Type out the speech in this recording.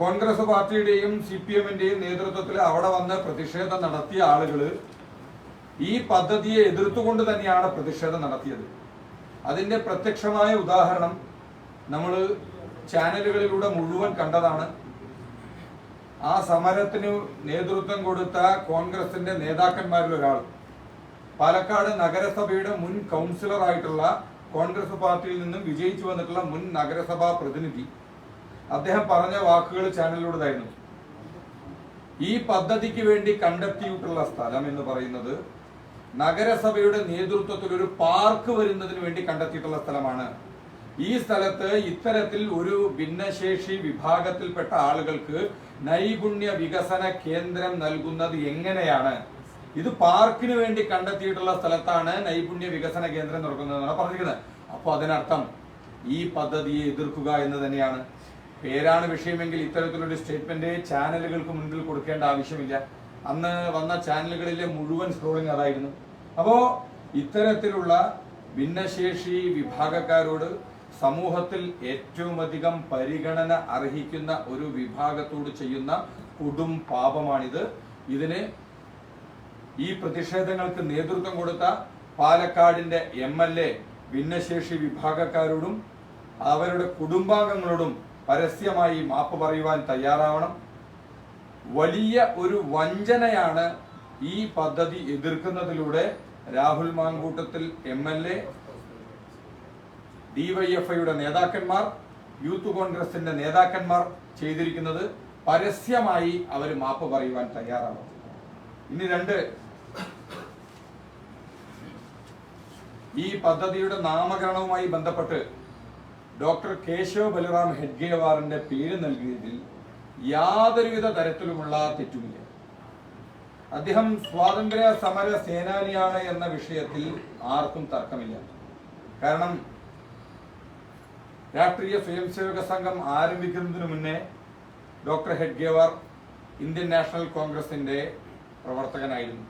കോൺഗ്രസ് പാർട്ടിയുടെയും C P എമ്മിന്റെയും നേതൃത്വത്തിൽ അവിടെ വന്ന് പ്രതിഷേധം നടത്തിയ ആളുകൾ ഈ പദ്ധതിയെ എതിർത്തുകൊണ്ട് തന്നെയാണ് പ്രതിഷേധം നടത്തിയത്. അതിന്റെ പ്രത്യക്ഷമായ ഉദാഹരണം നമ്മൾ ചാനലുകളിലൂടെ മുഴുവൻ കണ്ടതാണ്. ആ സമരത്തിന് നേതൃത്വം കൊടുത്ത കോൺഗ്രസിന്റെ നേതാക്കന്മാരിൽ ഒരാൾ. പാലക്കാട് നഗരസഭയുടെ മുൻ കൗൺസിലർ ആയിട്ടുള്ള കോൺഗ്രസ് പാർട്ടിയിൽ നിന്നും വിജയിച്ചു വന്നിട്ടുള്ള മുൻ നഗരസഭാ പ്രതിനിധി. അദ്ദേഹം പറഞ്ഞ വാക്കുകൾ ചാനലിലൂടെതായിരുന്നു ഈ പദ്ധതിക്ക് വേണ്ടി കണ്ടെത്തിയിട്ടുള്ള സ്ഥലം എന്ന് പറയുന്നത് നഗരസഭയുടെ നേതൃത്വത്തിൽ ഒരു പാർക്ക് വരുന്നതിന് വേണ്ടി കണ്ടെത്തിയിട്ടുള്ള സ്ഥലമാണ്. ഈ സ്ഥലത്ത് ഇത്തരത്തിൽ ഒരു ഭിന്നശേഷി വിഭാഗത്തിൽപ്പെട്ട ആളുകൾക്ക് നൈപുണ്യ വികസന കേന്ദ്രം നൽകുന്നത് എങ്ങനെയാണ്? ഇത് പാർക്കിന് വേണ്ടി കണ്ടെത്തിയിട്ടുള്ള സ്ഥലത്താണ് നൈപുണ്യ വികസന കേന്ദ്രം നടക്കുന്നതെന്നാണ് പറഞ്ഞിരിക്കുന്നത്. അപ്പോൾ അതിനർത്ഥം ഈ പദ്ധതിയെ എതിർക്കുക എന്ന് തന്നെയാണ്. പേരാണ് വിഷയമെങ്കിൽ ഇത്തരത്തിലൊരു സ്റ്റേറ്റ്മെന്റ് ചാനലുകൾക്ക് മുൻപിൽ കൊടുക്കേണ്ട ആവശ്യമില്ല. അന്ന് വന്ന ചാനലുകളിലെ മുഴുവൻ സ്ക്രോളിംഗ് അതായിരുന്നു. അപ്പോ ഇത്തരത്തിലുള്ള ഭിന്നശേഷി വിഭാഗക്കാരോട് സമൂഹത്തിൽ ഏറ്റവും അധികം പരിഗണന അർഹിക്കുന്ന ഒരു വിഭാഗത്തോട് ചെയ്യുന്ന കൊടും പാപമാണിത്. ഇതിന് ഈ പ്രതിഷേധങ്ങൾക്ക് നേതൃത്വം കൊടുത്ത പാലക്കാടിന്റെ എം എൽ എ ഭിന്നശേഷി വിഭാഗക്കാരോടും അവരുടെ കുടുംബാംഗങ്ങളോടും പരസ്യമായി മാപ്പ് പറയുവാൻ തയ്യാറാവണം. വലിയ ഒരു വഞ്ചനയാണ് ഈ പദ്ധതി എതിർക്കുന്നതിലൂടെ Rahul Mamkootathil M L A ഡിവൈഎഫ്ഐയുടെ നേതാക്കന്മാർ യൂത്ത് കോൺഗ്രസിന്റെ നേതാക്കന്മാർ ചെയ്തിരിക്കുന്നത് പരസ്യമായി അവർ മാപ്പ് പറയുവാൻ തയ്യാറാണ് ഇനി രണ്ട് ഈ പദ്ധതിയുടെ നാമകരണവുമായി ബന്ധപ്പെട്ട് ഡോക്ടർ കേശവ ബലറാം ഹെഡ്ഗേവാറിന്റെ പേര് നൽകിയതിൽ യാതൊരുവിധ തരത്തിലുമുള്ള തെറ്റുമില്ല. അദ്ദേഹം സ്വാതന്ത്ര്യ സമര സേനാനിയാണ് എന്ന വിഷയത്തിൽ ആർക്കും തർക്കമില്ല. കാരണം രാഷ്ട്രീയ സ്വയംസേവക സംഘം ആരംഭിക്കുന്നതിന് മുന്നേ ഡോക്ടർ ഹെഡ്ഗേവാർ ഇന്ത്യൻ നാഷണൽ കോൺഗ്രസിന്റെ പ്രവർത്തകനായിരുന്നു.